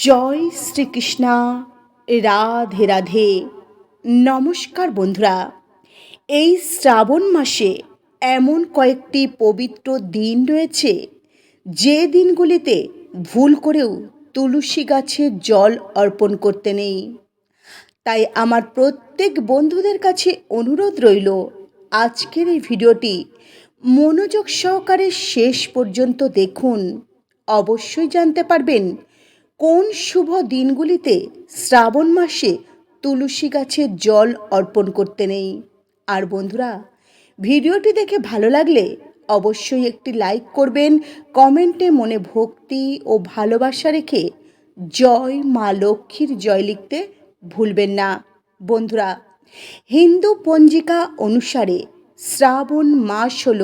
জয় শ্রীকৃষ্ণা। রাধে রাধে। নমস্কার বন্ধুরা। এই শ্রাবণ মাসে এমন কয়েকটি পবিত্র দিন রয়েছে, যে দিনগুলিতে ভুল করেও তুলসী গাছে জল অর্পণ করতে নেই। তাই আমার প্রত্যেক বন্ধুদের কাছে অনুরোধ রইল, আজকের এই ভিডিওটি মনোযোগ সহকারে শেষ পর্যন্ত দেখুন। অবশ্যই জানতে পারবেন কোন শুভ দিনগুলিতে শ্রাবণ মাসে তুলসী গাছে জল অর্পণ করতে নেই? আর বন্ধুরা, ভিডিওটি দেখে ভালো লাগলে অবশ্যই একটি লাইক করবেন, কমেন্টে মনে ভক্তি ও ভালোবাসা রেখে জয় মা লক্ষ্মীর জয় লিখতে ভুলবেন না। বন্ধুরা, হিন্দু পঞ্জিকা অনুসারে শ্রাবণ মাস হল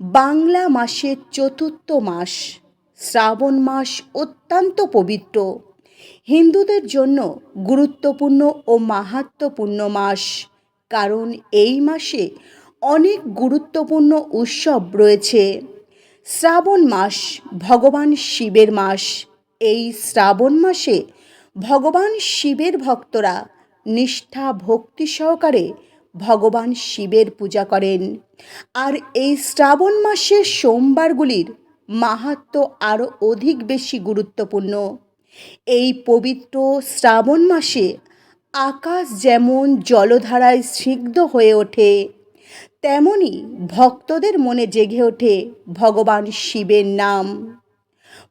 বাংলা মাসের চতুর্থ মাস। শ্রাবণ মাস অত্যন্ত পবিত্র। হিন্দুদের জন্য গুরুত্বপূর্ণ ও মাহাত্মপূর্ণ মাস। কারণ এই মাসে অনেক গুরুত্বপূর্ণ উৎসব রয়েছে। শ্রাবণ মাস ভগবান শিবের মাস। এই শ্রাবণ মাসে ভগবান শিবের ভক্তরা নিষ্ঠা, ভক্তি সহকারে ভগবান শিবের পূজা করেন। আর এই শ্রাবণ মাসের সোমবারগুলির মাহাত্ম আরও অধিক বেশি গুরুত্বপূর্ণ। এই পবিত্র শ্রাবণ মাসে আকাশ যেমন জলধারায় স্নিগ্ধ হয়ে ওঠে, তেমনি ভক্তদের মনে জেগে ওঠে ভগবান শিবের নাম।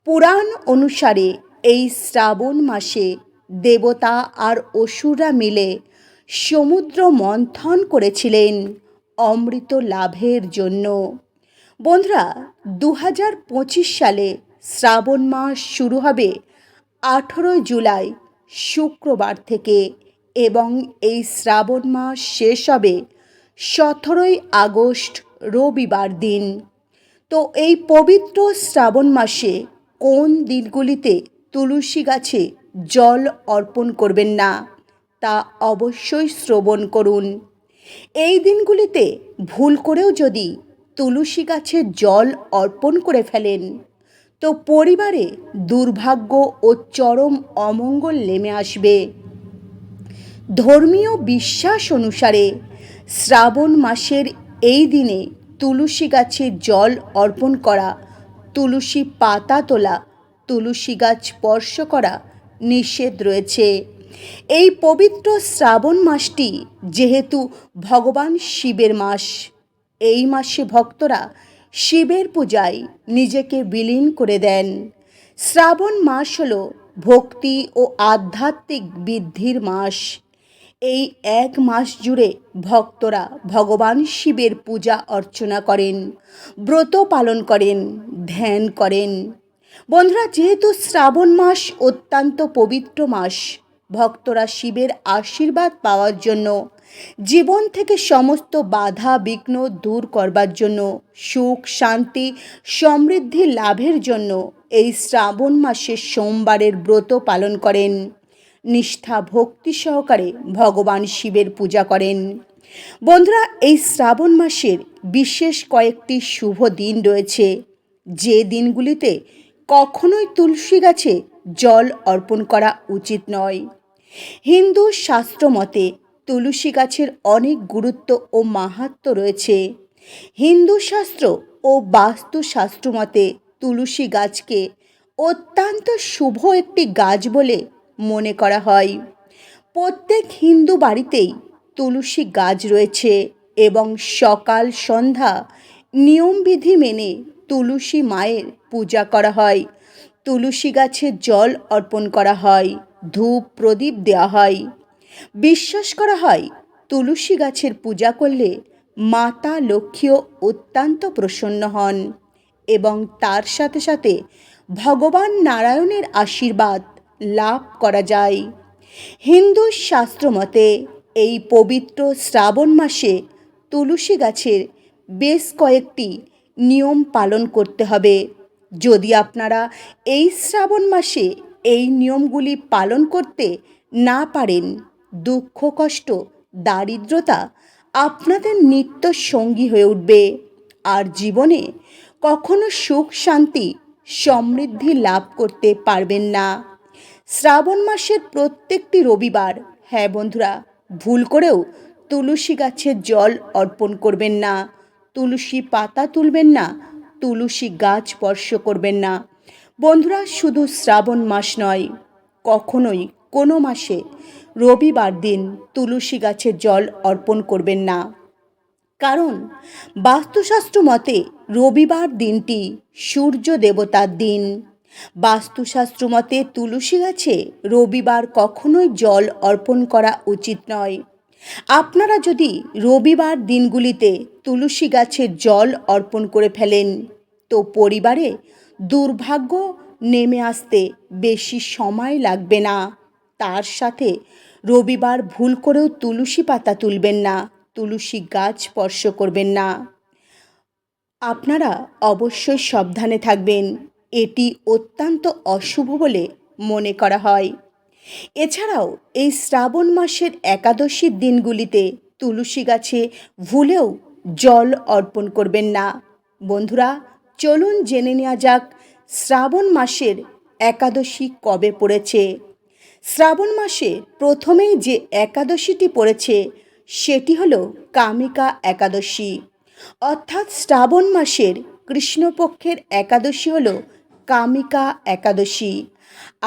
পুরাণ অনুসারে এই শ্রাবণ মাসে দেবতা আর অসুররা মিলে সমুদ্র মন্থন করেছিলেন অমৃত লাভের জন্য। বন্ধুরা দু হাজার পঁচিশ সালে শ্রাবণ মাস শুরু হবে আঠেরোই জুলাই, শুক্রবার থেকে এবং এই শ্রাবণ মাস শেষ হবে সতেরোই আগস্ট, রবিবার দিন। তো এই পবিত্র শ্রাবণ মাসে কোন দিনগুলিতে তুলসী গাছে জল অর্পণ করবেন না, তা অবশ্যই শ্রবণ করুন। এই দিনগুলিতে ভুল করেও যদি তুলসী গাছে জল অর্পণ করে ফেলেন। তো পরিবারে দুর্ভাগ্য ও চরম অমঙ্গল নেমে আসবে। ধর্মীয় বিশ্বাস অনুসারে শ্রাবণ মাসের এই দিনে তুলসী গাছে জল অর্পণ করা, তুলসী পাতা তোলা, তুলসী গাছ স্পর্শ করা নিষেধ রয়েছে। এই পবিত্র শ্রাবণ মাসটি যেহেতু ভগবান শিবের মাস এই মাসে ভক্তরা শিবের পূজায় নিজেকে বিলীন করে দেন। শ্রাবণ মাস হল ভক্তি ও আধ্যাত্মিক বৃদ্ধির মাস। এই এক মাস জুড়ে ভক্তরা ভগবান শিবের পূজা অর্চনা করেন, ব্রত পালন করেন, ধ্যান করেন। বন্ধুরা, যেহেতু শ্রাবণ মাস অত্যন্ত পবিত্র মাস, ভক্তরা শিবের আশীর্বাদ পাওয়ার জন্য জীবন থেকে সমস্ত বাধা, বিঘ্ন দূর করবার জন্য, সুখ, শান্তি, সমৃদ্ধি লাভের জন্য এই শ্রাবণ মাসের সোমবারের ব্রত পালন করেন। নিষ্ঠা, ভক্তি সহকারে ভগবান শিবের পূজা করেন। বন্ধুরা, এই শ্রাবণ মাসের বিশেষ কয়েকটি শুভ দিন রয়েছে। যে দিনগুলিতে কখনোই তুলসী গাছে জল অর্পণ করা উচিত নয়। হিন্দু শাস্ত্র মতে তুলসী গাছের অনেক গুরুত্ব ও মাহাত্ম রয়েছে। হিন্দু শাস্ত্র ও বাস্তুশাস্ত্র মতে তুলসী গাছকে অত্যন্ত শুভ একটি গাছ বলে মনে করা হয়। প্রত্যেক হিন্দু বাড়িতেই তুলসী গাছ রয়েছে এবং সকাল, সন্ধ্যা নিয়মবিধি মেনে তুলসী মায়ের পূজা করা হয়। তুলসী গাছে জল অর্পণ করা হয়, ধূপ প্রদীপ দেওয়া হয়। বিশ্বাস করা হয়, তুলসী গাছের পূজা করলে মাতা লক্ষ্মীও অত্যন্ত প্রসন্ন হন এবং তার সাথে সাথে ভগবান নারায়ণের আশীর্বাদ লাভ করা যায়। হিন্দু শাস্ত্র মতে এই পবিত্র শ্রাবণ মাসে তুলসী গাছের বেশ কয়েকটি নিয়ম পালন করতে হবে। যদি আপনারা এই শ্রাবণ মাসে এই নিয়মগুলি পালন করতে না পারেন দুঃখ, কষ্ট, দারিদ্রতা আপনাদের নিত্য সঙ্গী হয়ে উঠবে। আর জীবনে কখনো সুখ, শান্তি, সমৃদ্ধি লাভ করতে পারবেন না। শ্রাবণ মাসের প্রত্যেকটি রবিবার হ্যাঁ বন্ধুরা, ভুল করেও তুলসী গাছের জল অর্পণ করবেন না। তুলসী পাতা তুলবেন না, তুলসী গাছ স্পর্শ করবেন না। বন্ধুরা, শুধু শ্রাবণ মাস নয়, কখনোই কোনো মাসে রবিবার দিন তুলসী গাছের জল অর্পণ করবেন না। কারণ বাস্তুশাস্ত্র মতে রবিবার দিনটি সূর্য দেবতার দিন। বাস্তুশাস্ত্র মতে তুলসী গাছে রবিবার কখনোই জল অর্পণ করা উচিত নয়। আপনারা যদি রবিবার দিনগুলিতে তুলসী গাছে জল অর্পণ করে ফেলেন, তো পরিবারে দুর্ভাগ্য নেমে আসতে বেশি সময় লাগবে না। তার সাথে। রবিবার ভুল করেও তুলসী পাতা তুলবেন না, তুলসী গাছ স্পর্শ করবেন না। আপনারা অবশ্যই সাবধানে থাকবেন, এটি অত্যন্ত অশুভ বলে মনে করা হয়। এছাড়াও, এই শ্রাবণ মাসের একাদশীর দিনগুলিতে তুলসী গাছে ভুলেও জল অর্পণ করবেন না। বন্ধুরা, চলুন জেনে নেওয়া যাক, শ্রাবণ মাসের একাদশী কবে পড়েছে। শ্রাবণ মাসে প্রথমেই যে একাদশীটি পড়েছে, সেটি হল কামিকা একাদশী। অর্থাৎ শ্রাবণ মাসের কৃষ্ণপক্ষের একাদশী হল কামিকা একাদশী।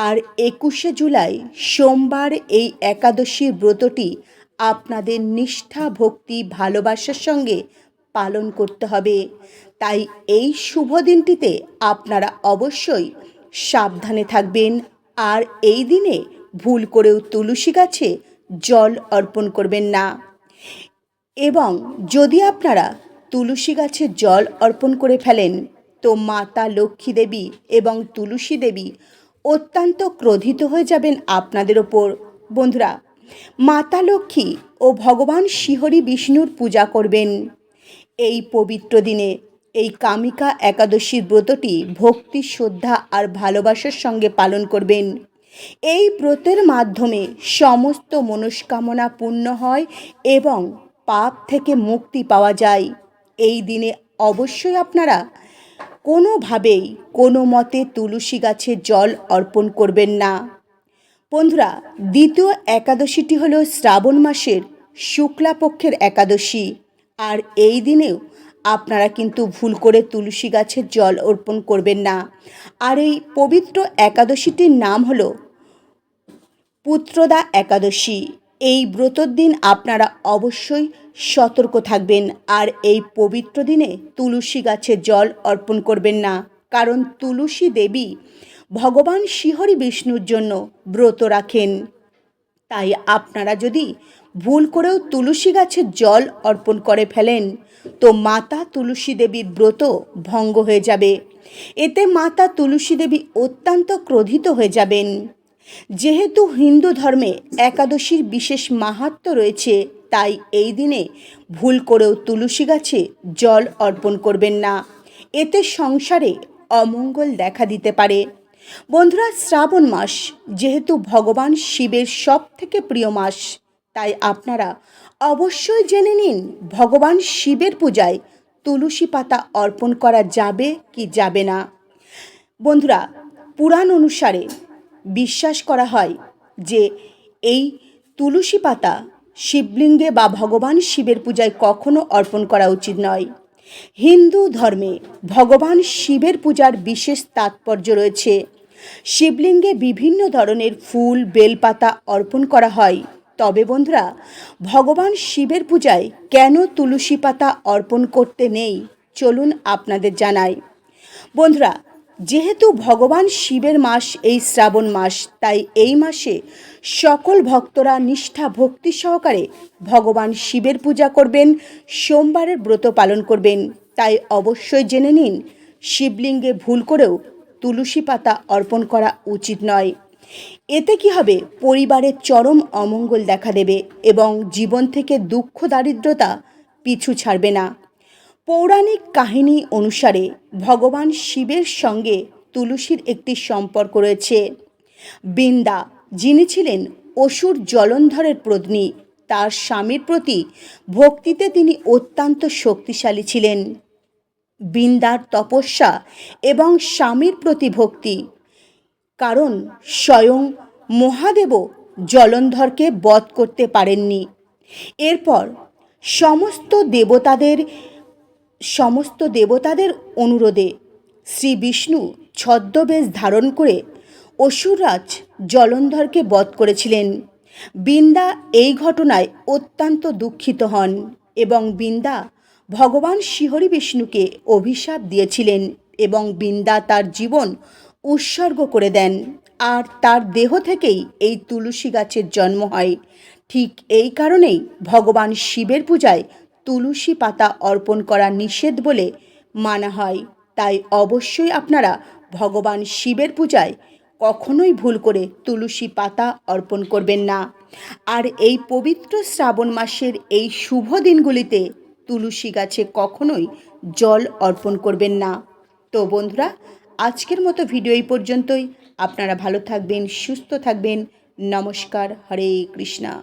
আর একুশে জুলাই, সোমবার এই একাদশীর ব্রতটি আপনাদের নিষ্ঠা, ভক্তি, ভালোবাসার সঙ্গে পালন করতে হবে। তাই এই শুভ দিনটিতে আপনারা অবশ্যই সাবধানে থাকবেন। আর এই দিনে ভুল করেও তুলসী গাছে জল অর্পণ করবেন না। এবং যদি আপনারা তুলসী গাছে জল অর্পণ করে ফেলেন, তো মাতা লক্ষ্মী দেবী এবং তুলসী দেবী অত্যন্ত ক্রোধিত হয়ে যাবেন আপনাদের ওপর। বন্ধুরা, মাতা লক্ষ্মী ও ভগবান শিহরি বিষ্ণুর পূজা করবেন। এই পবিত্র দিনে এই কামিকা একাদশীর ব্রতটি ভক্তি, শ্রদ্ধা আর ভালোবাসার সঙ্গে পালন করবেন। এই ব্রতের মাধ্যমে সমস্ত মনস্কামনা পূর্ণ হয় এবং পাপ থেকে মুক্তি পাওয়া যায়। এই দিনে অবশ্যই আপনারা কোনোভাবেই কোনো মতে তুলসী গাছে জল অর্পণ করবেন না। বন্ধুরা, দ্বিতীয় একাদশীটি হলো শ্রাবণ মাসের শুক্লাপক্ষের একাদশী। আর এই দিনেও আপনারা কিন্তু ভুল করে তুলসী গাছের জল অর্পণ করবেন না। আর এই পবিত্র একাদশীটির নাম হলো পুত্রদা একাদশী। এই ব্রতর দিন আপনারা অবশ্যই সতর্ক থাকবেন আর এই পবিত্র দিনে তুলসী গাছে জল অর্পণ করবেন না। কারণ তুলসী দেবী ভগবান শিহরি বিষ্ণুর জন্য ব্রত রাখেন। তাই আপনারা যদি ভুল করেও তুলসী গাছে জল অর্পণ করে ফেলেন, তো মাতা তুলসী দেবীর ব্রত ভঙ্গ হয়ে যাবে। এতে মাতা তুলসী দেবী অত্যন্ত ক্রোধিত হয়ে যাবেন। যেহেতু হিন্দু ধর্মে একাদশীর বিশেষ মাহাত্ম রয়েছে, তাই এই দিনে ভুল করেও তুলসী গাছে জল অর্পণ করবেন না। এতে সংসারে অমঙ্গল দেখা দিতে পারে। বন্ধুরা, শ্রাবণ মাস যেহেতু ভগবান শিবের সব থেকে প্রিয় মাস, তাই আপনারা অবশ্যই জেনে নিন ভগবান শিবের পূজায় তুলসী পাতা অর্পণ করা যাবে কি যাবে না। বন্ধুরা, পুরাণ অনুসারে বিশ্বাস করা হয় যে এই তুলসী পাতা শিবলিঙ্গে বা ভগবান শিবের পূজায় কখনো অর্পণ করা উচিত নয়। হিন্দু ধর্মে ভগবান শিবের পূজার বিশেষ তাৎপর্য রয়েছে শিবলিঙ্গে বিভিন্ন ধরনের ফুল, বেলপাতা অর্পণ করা হয়। তবে বন্ধুরা, ভগবান শিবের পূজায় কেন তুলসী পাতা অর্পণ করতে নেই? চলুন আপনাদের জানাই। বন্ধুরা, যেহেতু ভগবান শিবের মাস এই শ্রাবণ মাস, তাই এই মাসে সকল ভক্তরা নিষ্ঠা ভক্তি সহকারে ভগবান শিবের পূজা করবেন, সোমবারের ব্রত পালন করবেন। তাই অবশ্যই জেনে নিন, শিবলিঙ্গে ভুল করেও তুলসী পাতা অর্পণ করা উচিত নয়। এতে কি হবে? পরিবারের চরম অমঙ্গল দেখা দেবে এবং জীবন থেকে দুঃখ, দারিদ্রতা পিছু ছাড়বে না। পৌরাণিক কাহিনী অনুসারে ভগবান শিবের সঙ্গে তুলসীর একটি সম্পর্ক রয়েছে। বৃন্দা, যিনি ছিলেন অসুর জলন্ধরের পত্নী তার স্বামীর প্রতি ভক্তিতে তিনি অত্যন্ত শক্তিশালী ছিলেন। বৃন্দার তপস্যা এবং স্বামীর প্রতি ভক্তি। কারণ স্বয়ং মহাদেবও জলন্ধরকে বধ করতে পারেননি। এরপর সমস্ত দেবতাদের সমস্ত দেবতাদের অনুরোধে শ্রী বিষ্ণু ছদ্মবেশ ধারণ করে অসুররাজ জলন্ধরকে বধ করেছিলেন। বিন্দা এই ঘটনায় অত্যন্ত দুঃখিত হন এবং বিন্দা ভগবান শিহরি বিষ্ণুকে অভিশাপ দিয়েছিলেন এবং বিন্দা তার জীবন উৎসর্গ করে দেন। আর তার দেহ থেকেই এই তুলসী গাছের জন্ম হয়। ঠিক এই কারণেই ভগবান শিবের পূজায় তুলসী পাতা অর্পণ করা নিষেধ বলে মানা হয়। তাই অবশ্যই আপনারা ভগবান শিবের পূজায় কখনোই ভুল করে তুলসী পাতা অর্পণ করবেন না। আর এই পবিত্র শ্রাবণ মাসের এই শুভ দিনগুলিতে তুলসী গাছে কখনোই জল অর্পণ করবেন না। তো বন্ধুরা, আজকের মতো ভিডিও এই পর্যন্তই। আপনারা ভালো থাকবেন, সুস্থ থাকবেন। নমস্কার, হরে কৃষ্ণা।